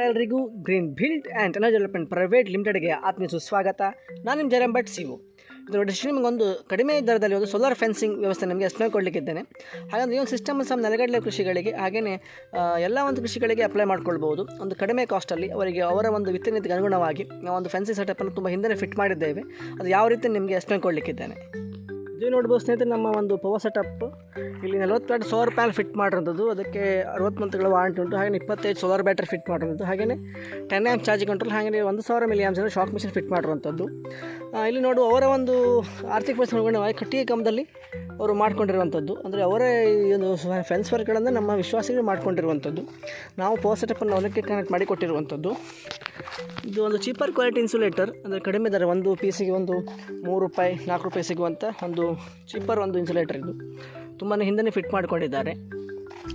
ಎಲ್ಲರಿಗೂ green build and energy development private ಲಿಮಿಟೆಡ್ಗೆ ಆತ್ಮೀಯ ಸುಸ್ವಾಗತ. ನಾನು ನಿಮ್ಮ ಜರಂ ಭಟ್ ಸಿ ಇದು ನಿಮಗೊಂದು ನಿಮಗೆ ಒಂದು ಕಡಿಮೆ ದರದಲ್ಲಿ ಒಂದು ಸೋಲಾರ್ ಫೆನ್ಸಿಂಗ್ ವ್ಯವಸ್ಥೆ ನಿಮಗೆ ಅಷ್ಟೇ ಕೊಡಲಿಕ್ಕಿದ್ದೇನೆ. ಹಾಗಾದರೆ ಈ ಒಂದು ಸಿಸ್ಟಮ್ ಸಹ ನೆಲಗಡಲೆ ಕೃಷಿಗಳಿಗೆ ಹಾಗೆಯೇ ಎಲ್ಲ ಒಂದು ಕೃಷಿಗಳಿಗೆ ಅಪ್ಲೈ ಮಾಡ್ಕೊಳ್ಬೋದು ಒಂದು ಕಡಿಮೆ ಕಾಸ್ಟಲ್ಲಿ ಅವರಿಗೆ ಅವರ ಒಂದು ವಿತ್ತನೀತಿಗೆ ಅನುಗುಣವಾಗಿ ನಾವು ಒಂದು ಫೆನ್ಸಿಂಗ್ ಸೆಟಪ್ಪನ್ನು ತುಂಬ ಹಿಂದೆ ಫಿಟ್ ಮಾಡಿದ್ದೇವೆ. ಅದು ಯಾವ ರೀತಿ ನಿಮಗೆ ಎಕ್ಸ್ಪ್ಲೇನ್ ಕೊಡಲಿಕ್ಕಿದ್ದೇನೆ. ಇದು ನೋಡ್ಬೋದು ಸ್ನೇಹಿತರೆ, ನಮ್ಮ ಒಂದು ಪವರ್ ಸೆಟಪ್ ಇಲ್ಲಿ ನಲವತ್ತೆರಡು ಸೋಲಾರ್ ಪ್ಯಾನ್ ಫಿಟ್ ಮಾಡಿರೋದು. ಅದಕ್ಕೆ ಅರವತ್ತು ಮಂತ್ಗಳ ವಾರಂಟಿ ಉಂಟು. ಹಾಗೆ ಇಪ್ಪತ್ತೈದು ಸೋಲಾರ್ ಬ್ಯಾಟ್ರಿ ಫಿಟ್ ಮಾಡಿರೋದು. ಹಾಗೆಯೇ ಟೆನ್ ಆ್ಯಮ್ ಚಾರ್ಜ್ ಕಂಟ್ರೋಲ್ ಹಾಗೆ ಒಂದು ಸಾವಿರ milliamps shock machine fit ಮಾಡಿರುವಂಥದ್ದು ಇಲ್ಲಿ ನೋಡು, ಅವರ ಒಂದು ಆರ್ಥಿಕ ಪರಿಸ್ಥಿತಿ ಅನುಗುಣವಾಗಿ ಕಟ್ಟಿಗೆ ಕಂಬದಲ್ಲಿ ಅವರು ಮಾಡ್ಕೊಂಡಿರುವಂಥದ್ದು. ಅಂದರೆ ಅವರೇ ಈ ಒಂದು ಫೆನ್ಸ್ ವರ್ಕ್ಗಳನ್ನು ನಮ್ಮ ವಿಶ್ವಾಸಿಗಳು ಮಾಡ್ಕೊಂಡಿರುವಂಥದ್ದು. ನಾವು ಪವರ್ ಸೆಟಪ್ಪನ್ನು ಅದಕ್ಕೆ ಕನೆಕ್ಟ್ ಮಾಡಿ ಕೊಟ್ಟಿರುವಂಥದ್ದು ಇದು ಒಂದು ಚೀಪರ್ ಕ್ವಾಲಿಟಿ ಇನ್ಸುಲೇಟರ್ ಅಂದರೆ ಕಡಿಮೆ ದರ ಒಂದು ಪೀಸಿಗೆ ಒಂದು ಮೂರು ರೂಪಾಯಿ, ನಾಲ್ಕು ರೂಪಾಯಿ ಸಿಗುವಂಥ ಒಂದು ಚೀಪರ್ ಒಂದು ಇನ್ಸುಲೇಟರ್ ಇದು. ತುಂಬಾ ಹಿಂದೆ ಫಿಟ್ ಮಾಡಿಕೊಂಡಿದ್ದಾರೆ.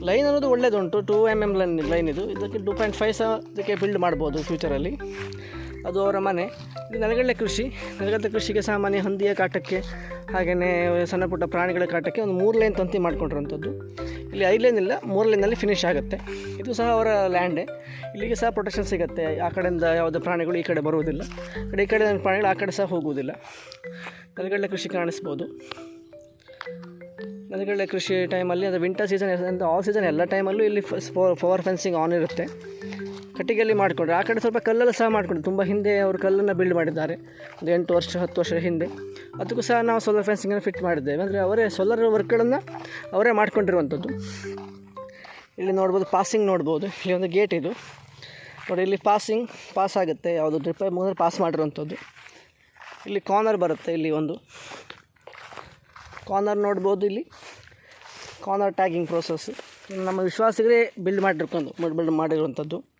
ಲೈನ್ ಅನ್ನೋದು ಒಳ್ಳೆಯದುಂಟು two M M line line ಇದು. ಇದಕ್ಕೆ ಟೂ ಪಾಯಿಂಟ್ ಫೈವ್ ಸಹ ಇದಕ್ಕೆ ಬಿಲ್ಡ್ ಮಾಡ್ಬೋದು ಫ್ಯೂಚರಲ್ಲಿ ಅದು ಅವರ ಮನೆ. ಇದು ನೆಲಗಡಲೆ ಕೃಷಿ. ನೆಲಗಡಲೆ ಕೃಷಿಗೆ ಸಾಮಾನ್ಯ ಹಂದಿಯ ಕಾಟಕ್ಕೆ ಹಾಗೆಯೇ ಸಣ್ಣ ಪುಟ್ಟ ಪ್ರಾಣಿಗಳ ಕಾಟಕ್ಕೆ ಒಂದು ಮೂರು ಲೈನ್ ತಂತಿ ಮಾಡ್ಕೊಂಡಿರುವಂಥದ್ದು. ಇಲ್ಲಿ ಐದು ಲೈನ್ ಇಲ್ಲ, ಮೂರು ಲೈನಲ್ಲಿ ಫಿನಿಶ್ ಆಗುತ್ತೆ. ಇದು ಸಹ ಅವರ ಲ್ಯಾಂಡೇ ಇಲ್ಲಿಗೆ ಸಹ ಪ್ರೊಟೆಕ್ಷನ್ ಸಿಗುತ್ತೆ. ಆ ಕಡೆಯಿಂದ ಯಾವುದೇ ಪ್ರಾಣಿಗಳು ಈ ಕಡೆ ಬರುವುದಿಲ್ಲ. ಕಡೆ ಈ ಕಡೆ ಪ್ರಾಣಿಗಳು ಆ ಕಡೆ ಸಹ ಹೋಗುವುದಿಲ್ಲ. ನೆಲಗಡಲೆ ಕೃಷಿ ಕಾಣಿಸ್ಬೋದು. ನೆಲಗಡಲೆ ಕೃಷಿ ಟೈಮಲ್ಲಿ ಅದು ವಿಂಟರ್ ಸೀಸನ್ ಆಲ್ ಸೀಸನ್ ಎಲ್ಲ ಟೈಮಲ್ಲೂ ಇಲ್ಲಿ ಪವರ್ ಫೆನ್ಸಿಂಗ್ ಆನ್ ಇರುತ್ತೆ. ಕಟ್ಟಿಗೆಯಲ್ಲಿ ಮಾಡಿಕೊಂಡ್ರೆ. ಆ ಕಡೆ ಸ್ವಲ್ಪ ಕಲ್ಲಲ್ಲಿ ಸಹ ಮಾಡಿಕೊಂಡ್ರು. ತುಂಬ ಹಿಂದೆ ಅವರು ಕಲ್ಲನ್ನು ಬಿಲ್ಡ್ ಮಾಡಿದ್ದಾರೆ. ಒಂದು ಎಂಟು ವರ್ಷ, ಹತ್ತು ವರ್ಷ ಹಿಂದೆ. ಅದಕ್ಕೂ ಸಹ ನಾವು ಸೋಲಾರ್ ಫೆನ್ಸಿಂಗನ್ನು ಫಿಟ್ ಮಾಡಿದ್ದೇವೆ. ಅಂದರೆ ಅವರೇ ಸೋಲಾರ್ ವರ್ಕ್ಗಳನ್ನು ಅವರೇ ಮಾಡಿಕೊಂಡಿರುವಂಥದ್ದು. ಇಲ್ಲಿ ನೋಡ್ಬೋದು ಪಾಸಿಂಗ್ ನೋಡ್ಬೋದು. ಇಲ್ಲಿ ಒಂದು ಗೇಟ್ ಇದು. ನೋಡಿ, ಇಲ್ಲಿ ಪಾಸಿಂಗ್ ಪಾಸ್ ಆಗುತ್ತೆ. ಯಾವುದು ಡ್ರಿಪ್ ಮುಂದೆ ಪಾಸ್ ಮಾಡಿರುವಂಥದ್ದು. ಇಲ್ಲಿ ಕಾರ್ನರ್ ಬರುತ್ತೆ ಇಲ್ಲಿ ಒಂದು. ಕಾರ್ನರ್ ನೋಡ್ಬೋದು ಇಲ್ಲಿ. ಕಾರ್ನರ್ ಟ್ಯಾಗಿಂಗ್ ಪ್ರೋಸೆಸ್ ನಮ್ಮ ವಿಶ್ವಾಸಿಗರೇ ಬಿಲ್ಡ್ ಮಾಡಿರ್ಕೊಂಡು ಬಿಲ್ಡ್ ಮಾಡಿರುವಂಥದ್ದು.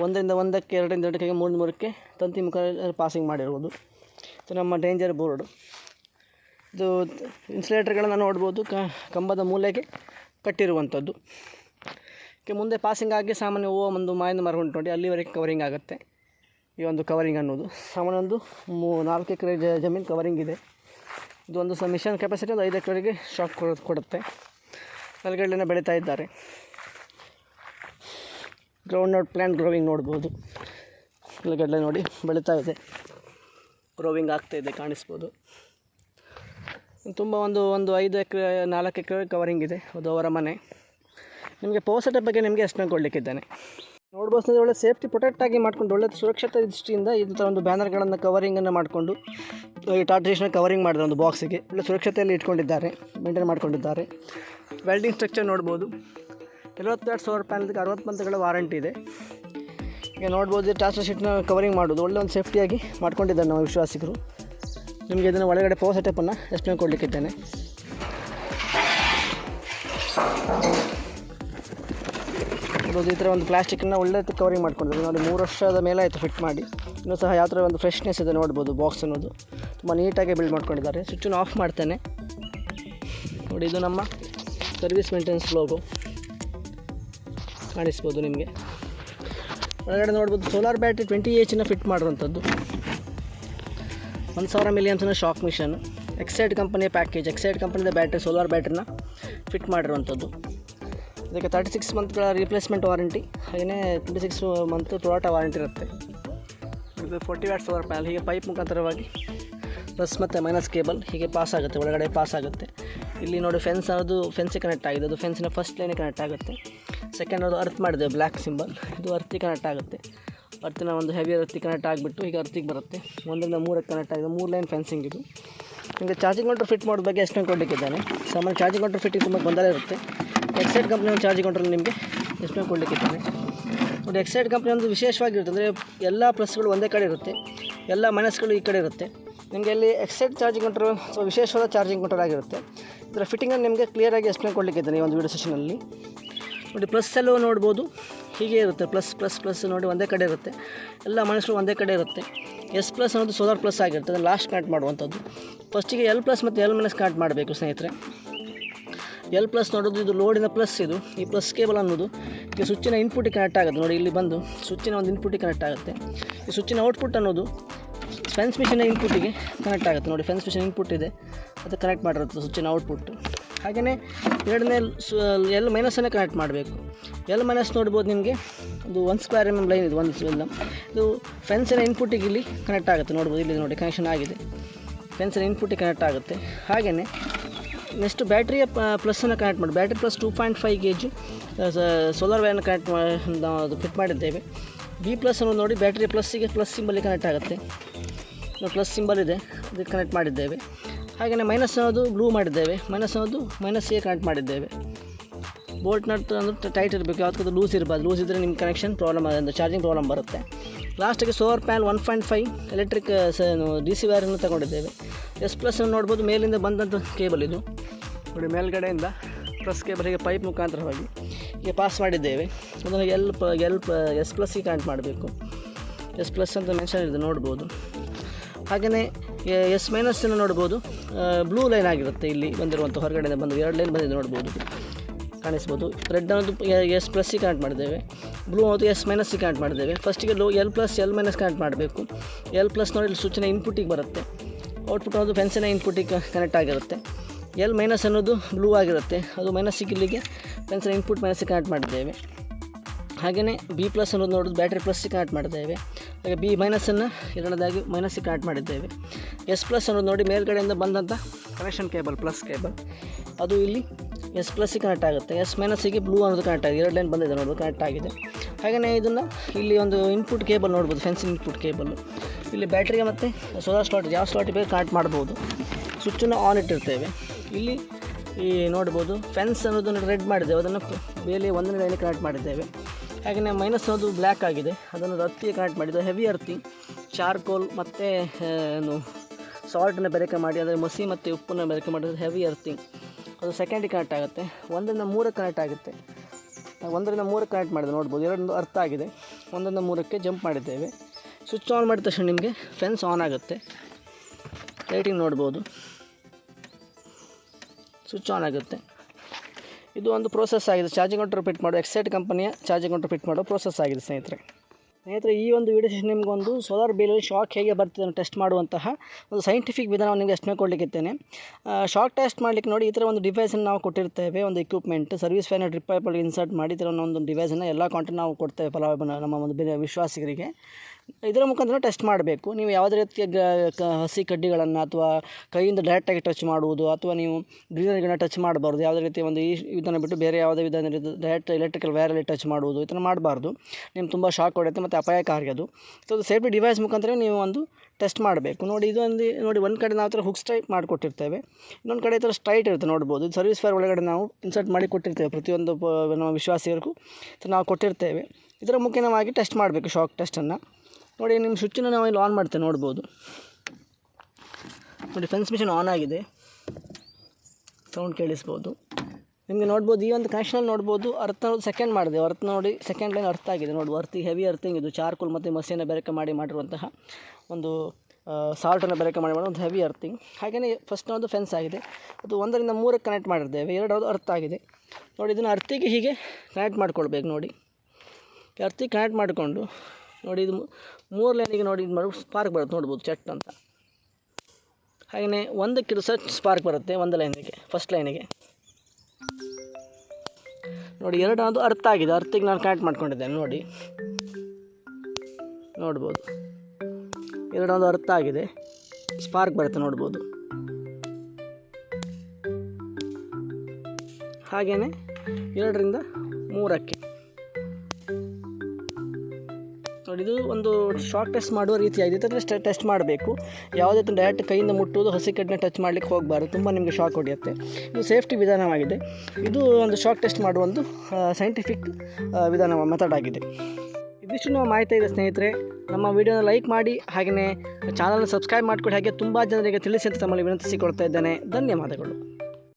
ಒಂದರಿಂದ ಒಂದಕ್ಕೆ, ಎರಡರಿಂದ ಎರಡಕ್ಕೆ ಮೂರು ಮೂರಕ್ಕೆ ತಂತಿ ಮುಖ ಪಾಸಿಂಗ್ ಮಾಡಿರ್ಬೋದು. ಇದು ನಮ್ಮ ಡೇಂಜರ್ ಬೋರ್ಡು ಇದು ಇನ್ಸುಲೇಟರ್ಗಳನ್ನು ನೋಡ್ಬೋದು, ಕ, ಕಂಬದ ಮೂಲೆಗೆ ಕಟ್ಟಿರುವಂಥದ್ದು. ಓಕೆ ಮುಂದೆ ಪಾಸಿಂಗ್ ಆಗಿ ಸಾಮಾನ್ಯ ಹೂವು ಒಂದು ಮಾಯಿಂದ ಮರ ಉಂಟು ನೋಡಿ, ಅಲ್ಲಿವರೆಗೆ ಕವರಿಂಗ್ ಆಗುತ್ತೆ. ಈ ಒಂದು ಕವರಿಂಗ್ ಅನ್ನೋದು. ಸಾಮಾನ್ಯ ಒಂದು ಮೂ, ನಾಲ್ಕು ಎಕರೆ ಜಮೀನು ಕವರಿಂಗ್ ಇದೆ. ಇದು ಒಂದು ಮಿಷನ್ ಕೆಪಾಸಿಟಿ ಒಂದು ಐದು ಎಕರೆಗೆ ಶಾಕ್ ಕೊಡುತ್ತೆ. ನೆಲಗಡಲೆನ ಬೆಳೀತಾ ಇದ್ದಾರೆ. ಗ್ರೌಂಡ್ ನೋಟ್ ಪ್ಲ್ಯಾಂಟ್ ಗ್ರೋವಿಂಗ್ ನೋಡ್ಬೋದು. ನೆಲಗಡಲೆ ನೋಡಿ ಬೆಳೀತಾ ಇದೆ. ಗ್ರೋವಿಂಗ್ ಆಗ್ತಾ ಇದೆ, ಕಾಣಿಸ್ಬೋದು. ತುಂಬ ಒಂದು ಒಂದು ಐದು ಎಕರೆ, ನಾಲ್ಕು ಎಕರೆ ಕವರಿಂಗ್ ಇದೆ, ಅದು ಅವರ ಮನೆ. ನಿಮಗೆ ಪವರ್ ಸೆಟಪ್ ಬಗ್ಗೆ ನಿಮಗೆ ಅಷ್ಟು ಕೊಡಲಿಕ್ಕಿದ್ದಾನೆ ನೋಡ್ಬೋದು, ಒಳ್ಳೆ ಸೇಫ್ಟಿ ಪ್ರೊಟೆಕ್ಟ್ ಆಗಿ ಮಾಡ್ಕೊಂಡು, ಒಳ್ಳೆ ಸುರಕ್ಷತೆ ದೃಷ್ಟಿಯಿಂದ ಈ ಥರ ಒಂದು ಬ್ಯಾನರ್ಗಳನ್ನು ಕವರಿಂಗನ್ನು ಮಾಡಿಕೊಂಡು, ಈ ಟಾಟೇಷನ್ ಕವರಿಂಗ್ ಮಾಡಿದ ಒಂದು ಬಾಕ್ಸಿಗೆ ಒಳ್ಳೆ ಸುರಕ್ಷತೆಯಲ್ಲಿ ಇಟ್ಕೊಂಡಿದ್ದಾರೆ ಮೇಂಟೈನ್ ಮಾಡ್ಕೊಂಡಿದ್ದಾರೆ. ವೆಲ್ಡಿಂಗ್ ಸ್ಟ್ರಕ್ಚರ್ ನೋಡ್ಬೋದು. ನಲವತ್ತೆರಡು ಸಾವಿರ ಪ್ಯಾನಲ್ಗೆ ಅರವತ್ತು ಮಂತ್ಗಳ ವಾರಂಟಿ ಇದೆ. ಈಗ ನೋಡ್ಬೋದು ಟ್ರಾನ್ಸ್ಫರ್ ಶೀಟ್ನ ಕವರಿಂಗ್ ಮಾಡೋದು ಒಳ್ಳೆ ಒಂದು ಸೇಫ್ಟಿಯಾಗಿ ಮಾಡ್ಕೊಂಡಿದ್ದಾರೆ ನಾವು ವಿಶ್ವಾಸಿಗರು. ನಿಮಗೆ ಇದನ್ನು ಒಳಗಡೆ ಪವರ್ ಸೆಟಪನ್ನು ಎಕ್ಸ್ಪ್ಲೇನ್ ಕೊಡಲಿಕ್ಕಿದ್ದೇನೆ. ಈ ಥರ ಒಂದು ಪ್ಲಾಸ್ಟಿಕ್ನ ಒಳ್ಳೆ ಕವರಿಂಗ್ ಮಾಡ್ಕೊಂಡಿದ್ದಾರೆ. ನೋಡಿ ಮೂರು ವರ್ಷದ ಮೇಲೆ ಆಯಿತು ಫಿಟ್ ಮಾಡಿ. ಇನ್ನೂ ಸಹ ಯಾವ ಥರ ಒಂದು ಫ್ರೆಶ್ನೆಸ್ ಇದೆ ನೋಡ್ಬೋದು ಬಾಕ್ಸ್ ಅನ್ನೋದು. ತುಂಬ ನೀಟಾಗಿ ಬಿಲ್ಡ್ ಮಾಡ್ಕೊಂಡಿದ್ದಾರೆ. ಸ್ವಿಚ್ಚನ್ನು ಆಫ್ ಮಾಡ್ತೇನೆ. ನೋಡಿ ಇದು ನಮ್ಮ ಸರ್ವಿಸ್ ಮೇಂಟೆನೆನ್ಸ್ ಲೋಗೋ ಕಾಣಿಸ್ಬೋದು ನಿಮಗೆ. ಒಳಗಡೆ ನೋಡ್ಬೋದು ಸೋಲಾರ್ ಬ್ಯಾಟ್ರಿ ಟ್ವೆಂಟಿ ಎಚ್ನ ಫಿಟ್ ಮಾಡುವಂಥದ್ದು. ಒಂದು ಸಾವಿರ ಮಿಲಿಯಮ್ಸ್ನ ಶಾಕ್ ಮಿಷನ್ ಎಕ್ಸೈಡ್ ಕಂಪನಿಯ ಪ್ಯಾಕೇಜ್ ಎಕ್ಸೈಡ್ ಕಂಪನಿಯ ಬ್ಯಾಟ್ರಿ ಸೋಲಾರ್ ಬ್ಯಾಟ್ರಿನ ಫಿಟ್ ಮಾಡಿರುವಂಥದ್ದು. ಇದಕ್ಕೆ ತರ್ಟಿ ಸಿಕ್ಸ್ ಮಂತ್ಗಳ ರಿಪ್ಲೇಸ್ಮೆಂಟ್ ವಾರಂಟಿ ಹಾಗೆಯೇ twenty six month Toyota warranty ಇರುತ್ತೆ. ಇದು ಫೋರ್ಟಿ ವ್ಯಾಟ್ ಸೋಲಾರ್ ಪ್ಯಾನಲ್ ಹೀಗೆ ಪೈಪ್ ಮುಖಾಂತರವಾಗಿ ಪ್ಲಸ್ ಮತ್ತು ಮೈನಸ್ ಕೇಬಲ್ ಹೀಗೆ ಪಾಸ್ ಆಗುತ್ತೆ, ಒಳಗಡೆ ಪಾಸ್ ಆಗುತ್ತೆ. ಇಲ್ಲಿ ನೋಡಿ ಫೆನ್ಸ್ ಅನ್ನೋದು ಫೆನ್ಸಿಗೆ ಕನೆಕ್ಟ್ ಆಗಿದೆ, ಅದು ಫೆನ್ಸಿನ ಫಸ್ಟ್ ಲೈನಿಗೆ ಕನೆಕ್ಟ್ ಆಗುತ್ತೆ. ಸೆಕೆಂಡ್ ಅದು ಅರ್ತ್ ಮಾಡಿದೆ ಬ್ಲ್ಯಾಕ್ ಸಿಂಬಲ್ ಇದು ಅರ್ತಿಗೆ ಕನೆಕ್ಟ್ ಆಗುತ್ತೆ. ಅರ್ತಿನ ಒಂದು ಹೆವಿ ಅರ್ತಿ ಕನೆಕ್ಟ್ ಆಗಿಬಿಟ್ಟು ಈಗ ಅರ್ತಿಗೆ ಬರುತ್ತೆ. ಒಂದರಿಂದ ಮೂರಕ್ಕೆ ಕನೆಕ್ಟ್ ಆಗಿದೆ. ಮೂರು ಲೈನ್ ಫೆನ್ಸಿಂಗ್ ಇದು. ಈಗ ಚಾರ್ಜಿಂಗ್ ಕೌಂಟ್ರ್ ಫಿಟ್ ಮಾಡೋದು ಬಗ್ಗೆ ಎಷ್ಟು ಕೊಡಲಿಕ್ಕಿದ್ದಾನೆ ಸಾಮಾನ್ಯ ಚಾರ್ಜಿಂಗ್ ಕೌಂಟ್ರ್ ಫಿಟ್ಟಿಂಗ್ ತುಂಬ ಗೊಂದಲ ಇರುತ್ತೆ. ಎಕ್ಸೈಡ್ ಕಂಪ್ನಿ ಒಂದು ಚಾರ್ಜಿಂಗ್ ಕೌಂಟ್ರ್ ನಿಮಗೆ ಎಷ್ಟು ಕೊಡಲಿಕ್ಕಿದ್ದಾನೆ ಒಂದು ಎಕ್ಸೈಡ್ ಕಂಪ್ನಿ ಒಂದು ವಿಶೇಷವಾಗಿರುತ್ತೆ ಅಂದರೆ ಎಲ್ಲ ಪ್ಲಸ್ಗಳು ಒಂದೇ ಕಡೆ ಇರುತ್ತೆ. ಎಲ್ಲ ಮೈನಸ್ಗಳು ಈ ಕಡೆ ಇರುತ್ತೆ. ನಿಮಗೆ ಅಲ್ಲಿ ಎಕ್ಸೈಡ್ ಚಾರ್ಜಿಂಗ್ ಕೌಂಟ್ರ್ ಸ್ವಲ್ಪ ವಿಶೇಷವಾದ ಚಾರ್ಜಿಂಗ್ ಕೌಂಟರ್ ಆಗಿರುತ್ತೆ. ಇದರ ಫಿಟ್ಟಿಂಗನ್ನು ನಿಮಗೆ ಕ್ಲಿಯರಾಗಿ ಎಕ್ಸ್ಪ್ಲೇನ್ ಕೊಡಲಿಕ್ಕಿದ್ದಾನೆ ಈ ಒಂದು ವೀಡಿಯೋ ಸೆಷನಲ್ಲಿ ನೋಡಿ ಪ್ಲಸ್ ಎಲ್ಲೋ ನೋಡ್ಬೋದು. ಹೀಗೆ ಇರುತ್ತೆ ಪ್ಲಸ್ ಪ್ಲಸ್ ಪ್ಲಸ್ ನೋಡಿ ಒಂದೇ ಕಡೆ ಇರುತ್ತೆ. ಎಲ್ಲ ಮನುಷ್ಯರು ಒಂದೇ ಕಡೆ ಇರುತ್ತೆ. ಎಸ್ ಪ್ಲಸ್ ಅನ್ನೋದು ಸೋಲಾರ್ ಪ್ಲಸ್ ಆಗಿರ್ತದೆ ಲಾಸ್ಟ್ ಕನೆಕ್ಟ್ ಮಾಡುವಂಥದ್ದು. ಫಸ್ಟಿಗೆ ಎಲ್ ಪ್ಲಸ್ ಮತ್ತು ಎಲ್ ಮೈನಸ್ ಕನೆಕ್ಟ್ ಮಾಡಬೇಕು ಸ್ನೇಹಿತರೆ. ಎಲ್ ಪ್ಲಸ್ ನೋಡೋದು, ಇದು ಲೋಡಿನ ಪ್ಲಸ್ ಇದು. ಈ ಪ್ಲಸ್ ಕೇಬಲ್ ಅನ್ನೋದು ಈ ಸ್ವಿಚ್ಚಿನ ಇನ್ಪುಟಿಗೆ ಕನೆಕ್ಟ್ ಆಗುತ್ತೆ ನೋಡಿ, ಇಲ್ಲಿ ಬಂದು ಸ್ವಿಚ್ಚಿನ ಒಂದು ಇನ್ಪುಟಿಗೆ ಕನೆಕ್ಟ್ ಆಗುತ್ತೆ. ಈ ಸ್ವಿಚ್ಚಿನ ಔಟ್ಪುಟ್ ಅನ್ನೋದು ಫೆನ್ಸ್ ಮಿಷಿನ ಇನ್ಪುಟ್ಟಿಗೆ ಕನೆಕ್ಟ್ ಆಗುತ್ತೆ ನೋಡಿ ಫೆನ್ಸ್ ಮಿಷಿನ್ ಇನ್ಪುಟ್ ಇದೆ, ಅದು ಕನೆಕ್ಟ್ ಮಾಡಿರುತ್ತೆ ಸ್ವಿಚ್ಚಿನ ಔಟ್ಪುಟ್ ಹಾಗೆಯೇ ಎರಡನೇ ಸು, ಎಲ್ ಮೈನಸನ್ನು ಕನೆಕ್ಟ್ ಮಾಡಬೇಕು. ಎಲ್ ಮೈನಸ್ ನೋಡ್ಬೋದು ನಿಮಗೆ? ಒಂದು one square M M line ಇದೆ ಒಂದು ಎಲ್ಲ ಇದು ಫೆನ್ಸಿನ ಇನ್ಪುಟಿಗೆ ಇಲ್ಲಿ ಕನೆಕ್ಟ್ ಆಗುತ್ತೆ. ನೋಡ್ಬೋದು ಇಲ್ಲಿ ನೋಡಿ ಕನೆಕ್ಷನ್ ಆಗಿದೆ. ಫೆನ್ಸಿನ ಇನ್ಪುಟಿಗೆ ಕನೆಕ್ಟ್ ಆಗುತ್ತೆ. ಹಾಗೆಯೇ ನೆಕ್ಸ್ಟ್ ಬ್ಯಾಟ್ರಿಯ ಪ್ಲಸ್ಸನ್ನು ಕನೆಕ್ಟ್ ಮಾಡಿ. Battery plus two point five K G solar van connect ಮಾಡಿ ಅದು ಫಿಟ್ ಮಾಡಿದ್ದೇವೆ. ಬಿ ಪ್ಲಸ್ ಅನ್ನು ನೋಡಿ ಬ್ಯಾಟ್ರಿ ಪ್ಲಸ್ಸಿಗೆ ಪ್ಲಸ್ ಸಿಂಬಲ್ಲಿ ಕನೆಕ್ಟ್ ಆಗುತ್ತೆ. ಪ್ಲಸ್ ಸಿಂಬಲ್ ಇದೆ. ಅದಕ್ಕೆ ಕನೆಕ್ಟ್ ಮಾಡಿದ್ದೇವೆ. ಹಾಗೆಯೇ ಮೈನಸ್ ಅನ್ನೋದು ಬ್ಲೂ ಮಾಡಿದ್ದೇವೆ. ಮೈನಸ್ ಅನ್ನೋದು ಮೈನಸ್ಗೆ ಕನೆಕ್ಟ್ ಮಾಡಿದ್ದೇವೆ. ಬೋಲ್ಟ್ ನಟ್ ಅಂದರೆ ಟೈಟ್ ಇರಬೇಕು. ಯಾವ್ದಕ್ಕೂ ಲೂಸ್ ಇರಬಾರ್ದು. ಲೂಸ್ ಇದ್ದರೆ ನಿಮ್ಮ ಕನೆಕ್ಷನ್ ಪ್ರಾಬ್ಲಮ್ ಆಗುತ್ತೆ. ಚಾರ್ಜಿಂಗ್ ಪ್ರಾಬ್ಲಮ್ ಬರುತ್ತೆ. ಲಾಸ್ಟಿಗೆ solar PAN one point five electric D C ವೈರನ್ನು ತಗೊಂಡಿದ್ದೇವೆ. ಎಸ್ ಪ್ಲಸ್ ನೋಡ್ಬೋದು. ಮೇಲಿಂದ ಬಂದಂಥ ಕೇಬಲ್ ಇದು. ನೋಡಿ, ಮೇಲ್ಗಡೆಯಿಂದ ಪ್ಲಸ್ ಕೇಬಲ್ ಹೀಗೆ ಪೈಪ್ ಮುಖಾಂತರವಾಗಿ ಹೀಗೆ ಪಾಸ್ ಮಾಡಿದ್ದೇವೆ. ಅದನ್ನು ಎಲ್ ಪ ಎಲ್ ಪ ಎಸ್ ಪ್ಲಸ್ಸಿಗೆ ಕನೆಕ್ಟ್ ಮಾಡಬೇಕು. ಎಸ್ ಪ್ಲಸ್ ಅಂತ ಮೆನ್ಷನ್ ಇದೆ ನೋಡ್ಬೋದು. ಹಾಗೆಯೇ ಎಸ್ ಮೈನಸ್ಸನ್ನು ನೋಡ್ಬೋದು. ಬ್ಲೂ ಲೈನ್ ಆಗಿರುತ್ತೆ ಇಲ್ಲಿ ಬಂದಿರುವಂಥ ಹೊರಗಡೆಯಿಂದ ಬಂದು ಎರಡು ಲೈನ್ ಬಂದಿದೆ ನೋಡ್ಬೋದು. ಕಾಣಿಸ್ಬೋದು. ರೆಡ್ ಅನ್ನೋದು ಎಸ್ ಪ್ಲಸ್ಸಿಗೆ ಕನೆಕ್ಟ್ ಮಾಡಿದ್ದೇವೆ. ಬ್ಲೂ ಅನ್ನೋದು ಎಸ್ ಮೈನಸ್ಸಿಗೆ ಕನೆಕ್ಟ್ ಮಾಡಿದ್ದೇವೆ. ಫಸ್ಟಿಗೆ low L plus L minus connect ಮಾಡಬೇಕು. ಎಲ್ ಪ್ಲಸ್ ನೋಡಿ ಸೂಚನೆ ಇನ್ಪುಟ್ಟಿಗೆ ಬರುತ್ತೆ. ಔಟ್ಪುಟ್ ಅನ್ನೋದು ಫೆನ್ಸಿನ ಇನ್ಪುಟ್ಟಿಗೆ ಕನೆಕ್ಟ್ ಆಗಿರುತ್ತೆ. ಎಲ್ ಮೈನಸ್ ಅನ್ನೋದು ಬ್ಲೂ ಆಗಿರುತ್ತೆ. ಅದು ಮೈನಸ್ಸಿಗೆ ಇಲ್ಲಿಗೆ ಫೆನ್ಸಿನ ಇನ್ಪುಟ್ ಮೈನಸ್ಸಿಗೆ ಕನೆಕ್ಟ್ ಮಾಡಿದ್ದೇವೆ. ಹಾಗೆಯೇ ಬಿ ಪ್ಲಸ್ ಅನ್ನೋದು ನೋಡೋದು ಬ್ಯಾಟ್ರಿ ಪ್ಲಸ್ಸಿಗೆ ಕನೆಕ್ಟ್ ಮಾಡಿದ್ದೇವೆ. ಹಾಗೆ ಬಿ ಮೈನಸನ್ನು ಎರಡನೇದಾಗಿ ಮೈನಸ್ಗೆ ಕನೆಕ್ಟ್ ಮಾಡಿದ್ದೇವೆ. ಎಸ್ ಪ್ಲಸ್ ಅನ್ನೋದು ನೋಡಿ ಮೇಲ್ಗಡೆಯಿಂದ ಬಂದಂಥ ಕನೆಕ್ಷನ್ ಕೇಬಲ್ ಪ್ಲಸ್ ಕೇಬಲ್ ಅದು ಇಲ್ಲಿ ಎಸ್ ಪ್ಲಸ್ಸಿಗೆ ಕನೆಕ್ಟ್ ಆಗುತ್ತೆ. ಎಸ್ ಮೈನಸ್ಸಿಗೆ ಬ್ಲೂ ಅನ್ನೋದು ಕನೆಕ್ಟ್ ಆಗಿದೆ. ಎರಡು ಲೈನ್ ಬಂದಿದೆ ನೋಡೋದು ಕನೆಕ್ಟ್ ಆಗಿದೆ. ಹಾಗೆಯೇ ಇದನ್ನು ಇಲ್ಲಿ ಒಂದು ಇನ್ಪುಟ್ ಕೇಬಲ್ ನೋಡ್ಬೋದು ಫೆನ್ಸಿಂಗ್ ಇನ್ಪುಟ್ ಕೇಬಲ್ಲು ಇಲ್ಲಿ ಬ್ಯಾಟ್ರಿಗೆ ಮತ್ತು ಸೋಲಾರ್ ಸ್ಲಾಟ್ ಯಾವ ಸ್ಲಾಟಿಗೆ ಬೇಕು ಕನೆಕ್ಟ್ ಮಾಡ್ಬೋದು. ಸ್ವಿಚ್ಚನ್ನು ಆನ್ ಇಟ್ಟಿರ್ತೇವೆ. ಇಲ್ಲಿ ಈ ನೋಡ್ಬೋದು ಫೆನ್ಸ್ ಅನ್ನೋದನ್ನು ರೆಡ್ ಮಾಡಿದ್ದೇವೆ. ಅದನ್ನು ಬೇಲಿ ಒಂದನೇ ಲೈನಿಗೆ ಕನೆಕ್ಟ್ ಮಾಡಿದ್ದೇವೆ. ಹಾಗೆಯೇ ಮೈನಸ್ ಅದು ಬ್ಲ್ಯಾಕ್ ಆಗಿದೆ. ಅದನ್ನು ರತ್ತಿಗೆ ಕನೆಕ್ಟ್ ಮಾಡಿದ್ದು ಹೆವಿ ಅರ್ತಿ ಚಾರ್ಕೋಲ್ ಮತ್ತು ಏನು ಸಾಲ್ಟನ್ನು ಬೆರಕೆ ಮಾಡಿ ಅದರ ಮಸಿ ಮತ್ತು ಉಪ್ಪನ್ನು ಬೆರಕೆ ಮಾಡಿದ್ರೆ ಹೆವಿ ಅರ್ತಿಂಗ್ ಅದು ಸೆಕೆಂಡಿಗೆ ಕನೆಕ್ಟ್ ಆಗುತ್ತೆ. ಒಂದರಿಂದ ಮೂರಕ್ಕೆ ಕನೆಕ್ಟ್ ಆಗುತ್ತೆ. ಒಂದರಿಂದ ಮೂರಕ್ಕೆ ಕನೆಕ್ಟ್ ಮಾಡಿದೆ ನೋಡ್ಬೋದು. ಎರಡೊಂದು ಅರ್ಥ ಆಗಿದೆ. ಒಂದರಿಂದ ಮೂರಕ್ಕೆ ಜಂಪ್ ಮಾಡಿದ್ದೇವೆ. ಸ್ವಿಚ್ ಆನ್ ಮಾಡಿದ ತಕ್ಷಣ ನಿಮಗೆ ಫೆನ್ಸ್ ಆನ್ ಆಗುತ್ತೆ. ಲೈಟಿಂಗ್ ನೋಡ್ಬೋದು. ಸ್ವಿಚ್ ಆನ್ ಆಗುತ್ತೆ. ಇದು ಒಂದು ಪ್ರೋಸೆಸ್ ಆಗಿದೆ. ಚಾರ್ಜಿಂಗ್ ಕೌಂಟರ್ ಫಿಟ್ ಮಾಡೋ ಎಕ್ಸೈಟ್ ಕಂಪನಿಯ ಚಾರ್ಜಿಂಗ್ ಕೌಂಟರ್ ಫಿಟ್ ಮಾಡೋ ಪ್ರೋಸೆಸ್ ಆಗಿದೆ ಸ್ನೇಹಿತರೆ. ಸ್ನೇಹಿತರೆ, ಈ ಒಂದು ವಿಡಿಯೋ ನಿಮಗೊಂದು ಸೋಲಾರ್ ಬೇಲಲ್ಲಿ ಶಾಕ್ ಹೇಗೆ ಬರ್ತಿದೆ ಟೆಸ್ಟ್ ಮಾಡುವಂತಹ ಒಂದು ಸೈಂಟಿಫಿಕ್ ವಿಧಾನವನ್ನು ನಿಮಗೆ ಎಷ್ಟನೇ ಕೊಡಲಿಕ್ಕಿದ್ದೇನೆ ಶಾಕ್ ಟೆಸ್ಟ್ ಮಾಡಲಿಕ್ಕೆ ನೋಡಿ, ಈ ಥರ ಒಂದು ಡಿವೈಸನ್ನು ನಾವು ಕೊಟ್ಟಿರ್ತೇವೆ. ಒಂದು ಇಕ್ವಿಪ್ಮೆಂಟ್ ಸರ್ವಿಸ್ ಫ್ಯಾನ್ ಡ್ರಿಪ್ ಪೈಪಲ್ಲಿ ಇನ್ಸರ್ಟ್ ಮಾಡಿ, ಈ ಥರ ಒಂದು ಡಿವೈಸನ್ನು ಎಲ್ಲ ಕಾಂಟೆಂಟ್ ನಾವು ಕೊಡ್ತೇವೆ ಫಲಾನುಭವಿ ನಮ್ಮ ಒಂದು ವಿಶ್ವಾಸಿಗರಿಗೆ. ಇದರ ಮುಖಾಂತರ ಟೆಸ್ಟ್ ಮಾಡಬೇಕು. ನೀವು ಯಾವುದೇ ರೀತಿಯ ಗ ಹಸಿ ಕಡ್ಡಿಗಳನ್ನು ಅಥವಾ ಕೈಯಿಂದ ಡೈರೆಕ್ಟಾಗಿ ಟಚ್ ಮಾಡುವುದು ಅಥವಾ ನೀವು ಗ್ರೀನರಿಗಳನ್ನ ಟಚ್ ಮಾಡಬಾರ್ದು. ಯಾವುದೇ ರೀತಿಯ ಒಂದು ಈ ವಿಧಾನ ಬಿಟ್ಟು ಬೇರೆ ಯಾವುದೇ ವಿಧಾನ ಡೈರೆಕ್ಟ್ ಎಲೆಕ್ಟ್ರಿಕಲ್ ವೈರಲ್ಲಿ ಟಚ್ ಮಾಡುವುದು ಈ ಥರ ಮಾಡಬಾರ್ದು. ನಿಮ್ಗೆ ತುಂಬ ಶಾಕ್ ಹೊಡೆಯುತ್ತೆ ಮತ್ತು ಅಪಾಯಕಾರಿ ಅದು. ಸೊ ಅದು ಸೇಫ್ಟಿ ಡಿವೈಸ್ ಮುಖಾಂತರ ನೀವು ಒಂದು ಟೆಸ್ಟ್ ಮಾಡಬೇಕು. ನೋಡಿ ಇದೊಂದು ನೋಡಿ, ಒಂದು ಕಡೆ ನಾವು ಥರ ಹುಕ್ ಸ್ಟ್ರೈಪ್ ಮಾಡಿಕೊಟ್ಟಿರ್ತೇವೆ. ಇನ್ನೊಂದು ಕಡೆ ಥರ ಸ್ಟ್ರೈಟ್ ಇರುತ್ತೆ ನೋಡ್ಬೋದು. ಸರ್ವಿಸ್ ಫೇರ್ ಒಳಗಡೆ ನಾವು ಇನ್ಸರ್ಟ್ ಮಾಡಿ ಕೊಟ್ಟಿರ್ತೇವೆ. ಪ್ರತಿಯೊಂದು ನಮ್ಮ ವಿಶ್ವಾಸಿಗಳಿಗೂ ಸೊ ನಾವು ಕೊಟ್ಟಿರ್ತೇವೆ. ಇದರ ಮುಖ್ಯವಾಗಿ ಟೆಸ್ಟ್ ಮಾಡಬೇಕು ಶಾಕ್ ಟೆಸ್ಟನ್ನು ನೋಡಿ, ನಿಮ್ಮ ಸ್ವಿಚ್ಚನ್ನು ನಾವು ಇಲ್ಲಿ ಆನ್ ಮಾಡ್ತೇವೆ, ನೋಡ್ಬೋದು. ನೋಡಿ ಫೆನ್ಸ್ ಮಿಷನ್ ಆನ್ ಆಗಿದೆ. ಸೌಂಡ್ ಕೇಳಿಸ್ಬೋದು. ನಿಮಗೆ ನೋಡ್ಬೋದು, ಈ ಒಂದು ಕನೆಕ್ಷನಲ್ಲಿ ನೋಡ್ಬೋದು ಅರ್ಥ ನೋಡಿ ಸೆಕೆಂಡ್ ಮಾಡಿದೆ. ಅರ್ಥ ನೋಡಿ ಸೆಕೆಂಡ್ ಲೈನ್ ಅರ್ಥ ಆಗಿದೆ. ನೋಡ್ಬೋದು ಅರ್ತಿ ಹೆವಿ ಅರ್ಥಿಂಗ್ ಇದು. ಚಾರ್ಕುಲ್ ಮತ್ತು ಮಸಿಯನ್ನು ಬೆರಕೆ ಮಾಡಿ ಮಾಡಿರುವಂತಹ ಒಂದು ಸಾಲ್ಟನ್ನು ಬೆರಕೆ ಮಾಡಿ ಒಂದು ಹೆವಿ ಅರ್ಥಿಂಗ್ ಹಾಗೆಯೇ ಫಸ್ಟ್ ಒಂದು ಫೆನ್ಸ್ ಆಗಿದೆ. ಅದು ಒಂದರಿಂದ ಮೂರಕ್ಕೆ ಕನೆಕ್ಟ್ ಮಾಡಿರ್ತೇವೆ. ಎರಡದು ಅರ್ಥ ಆಗಿದೆ. ನೋಡಿ, ಇದನ್ನು ಅರ್ಥಿಗೆ ಹೀಗೆ ಕನೆಕ್ಟ್ ಮಾಡ್ಕೊಳ್ಬೇಕು ನೋಡಿ. ಅರ್ಥಿಗೆ ಕನೆಕ್ಟ್ ಮಾಡಿಕೊಂಡು ನೋಡಿ, ಇದು ಮೂರು ಲೈನಿಗೆ ನೋಡಿ, ಇದು ಮಾಡಿ ಸ್ಪಾರ್ಕ್ ಬರುತ್ತೆ, ನೋಡ್ಬೋದು ಚಟ್ ಅಂತ. ಹಾಗೆಯೇ ಒಂದಕ್ಕೆ ಸಚ್ ಸ್ಪಾರ್ಕ್ ಬರುತ್ತೆ, ಒಂದು ಲೈನಿಗೆ ಫಸ್ಟ್ ಲೈನಿಗೆ ನೋಡಿ ಎರಡು ಅದು ಅರ್ಥ ಆಗಿದೆ ಅರ್ಥಿಗೆ ನಾನು ಕನೆಕ್ಟ್ ಮಾಡ್ಕೊಂಡಿದ್ದೇನೆ, ನೋಡಿ. ನೋಡ್ಬೋದು. ಎರಡೊಂದು ಅರ್ಥ ಆಗಿದೆ ಸ್ಪಾರ್ಕ್ ಬರುತ್ತೆ, ನೋಡ್ಬೋದು. ಹಾಗೆಯೇ ಎರಡರಿಂದ ಮೂರಕ್ಕೆ. ಇದು ಒಂದು ಶಾರ್ಟ್ ಟೆಸ್ಟ್ ಮಾಡುವ ರೀತಿಯಾಗಿದೆ. ಅಂದರೆ ಟೆಸ್ಟ್ ಮಾಡಬೇಕು. ಯಾವುದೇ ಡೈರೆಕ್ಟ್ ಕೈಯಿಂದ ಮುಟ್ಟುವುದು, ಹಸಿ ಕಡ್ಡಿನ ಟಚ್ ಮಾಡಲಿಕ್ಕೆ ಹೋಗಬಾರ್ದು. ತುಂಬ ನಿಮಗೆ ಶಾಕ್ ಹೊಡೆಯುತ್ತೆ. ಇದು ಸೇಫ್ಟಿ ವಿಧಾನವಾಗಿದೆ. ಇದು ಒಂದು ಶಾಕ್ ಟೆಸ್ಟ್ ಮಾಡುವ ಒಂದು ಸೈಂಟಿಫಿಕ್ ವಿಧಾನ ಮೆಥಡ್ ಆಗಿದೆ. ಇದಿಷ್ಟು ನಾವು ಮಾಹಿತಿ ಇದೆ ಸ್ನೇಹಿತರೆ. ನಮ್ಮ ವಿಡಿಯೋನ ಲೈಕ್ ಮಾಡಿ ಹಾಗೆಯೇ ಚಾನಲ್ನ ಸಬ್ಸ್ಕ್ರೈಬ್ ಮಾಡಿಕೊಡಿ ಹಾಗೆ ತುಂಬ ಜನರಿಗೆ ತಿಳಿಸಿ ಅಂತ ತಮ್ಮಲ್ಲಿ ವಿನಂತಿಸಿಕೊಳ್ತಾ ಇದ್ದೇನೆ. ಧನ್ಯವಾದಗಳು.